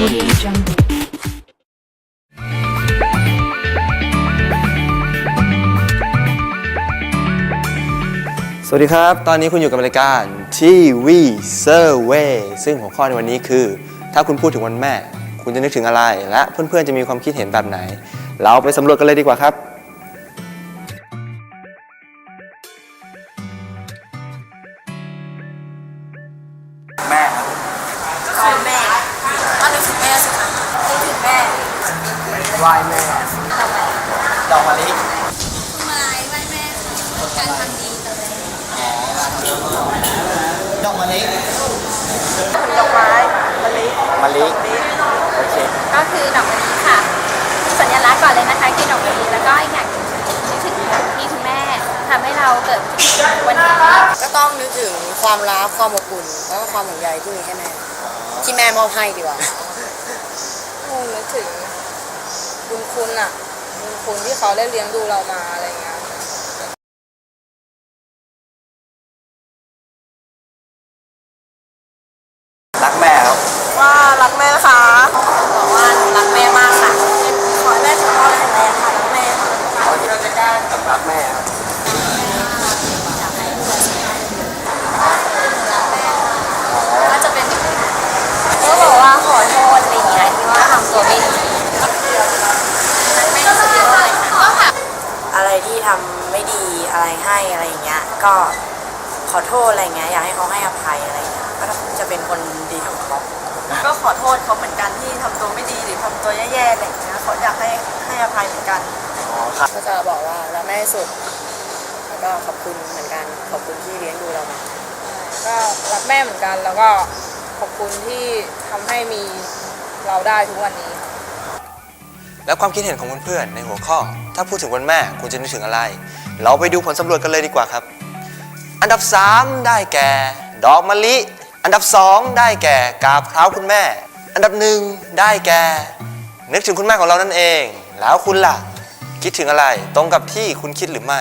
สวัสดีครับ ตอนนี้คุณอยู่กับรายการทีวีเซอร์เวซึ่งหัวข้อในวันนี้คือ ถ้าคุณพูดถึงวันแม่ คุณจะนึกถึงอะไร และเพื่อนๆจะมีความคิดเห็นแบบไหน เราไปสำรวจกันเลยดีกว่าครับ แม่ครับแม่ ก็นึกถึงแม่สิคะนึกถึงแม่ไหว้แม่ทำไมดอกมะลิทำไมไหว้แม่การทำดีต่อแม่ดอกมะลิดอกไม้มะลิมะลิโอเค ก็คือดอกมะลิค่ะ สัญลักษณ์ก่อนเลยนะคะคือดอกมะลิแล้วก็อีกอย่างหนึ่งนึกถึงที่คุณแม่ทำให้เราเกิดวันนี้ก็ต้องนึกถึงความรักความอบอุ่นแล้วก็ความห่วงใยที่มีให้แม่ ที่แม่มอบให้ดีกว่าคงนึกถึงบุญคุณอะบุญคุณที่เขาได้เลี้ยงดูเรามาอะไรเงี้ย รักแม่ครับ ว่ารักแม่นะคะบอกว่าหนูรักแม่มากค่ะ ขอให้แม่สุขภาพแข็งแรงค่ะรักแม่ค่ะ รักแม่ครับ ก็จะเป็นก็บอกว่าขอโทษอะไรอย่างเงี้ยที่ว่าทำตัวไม่ดีรักแม่ที่สุดเลยว่าอะไรคะก็ค่ะ อะไร ที่ทำไม่ดีอะไรให้อะไรอย่างเงี้ย ก็ขอโทษอะไรเงี้ยอยากให้เขาให้อภัยอะไรเงี้ยก็จะเป็นคนดีของเขาก็ขอโทษเขาเหมือนกันที่ทำตัวไม่ดีหรือทำตัวแย่ๆอะไรเงี้ยเขาอยากให้ให้อภัยเหมือนกันอ๋อครับก็จะบอกว่ารักแม่ที่สุดแล้วก็ขอบคุณเหมือนกันขอบคุณที่เลี้ยงดูเรามาก็รักแม่เหมือนกันแล้วก็ขอบคุณที่ทำให้มีเราได้ทุกวันนี้ค่ะ แล้วความคิดเห็นของเพื่อนๆในหัวข้อ ถ้าพูดถึงวันแม่คุณจะนึกถึงอะไร เราไปดูผลสำรวจกันเลยดีกว่าครับ อันดับ 3 ได้แก่ ดอกมะลิ อันดับ 2 ได้แก่กาบเท้าคุณแม่ อันดับหนึ่งได้แก่ นึกถึงคุณแม่ของเรานั่นเอง แล้วคุณล่ะ คิดถึงอะไรตรงกับที่คุณคิดหรือไม่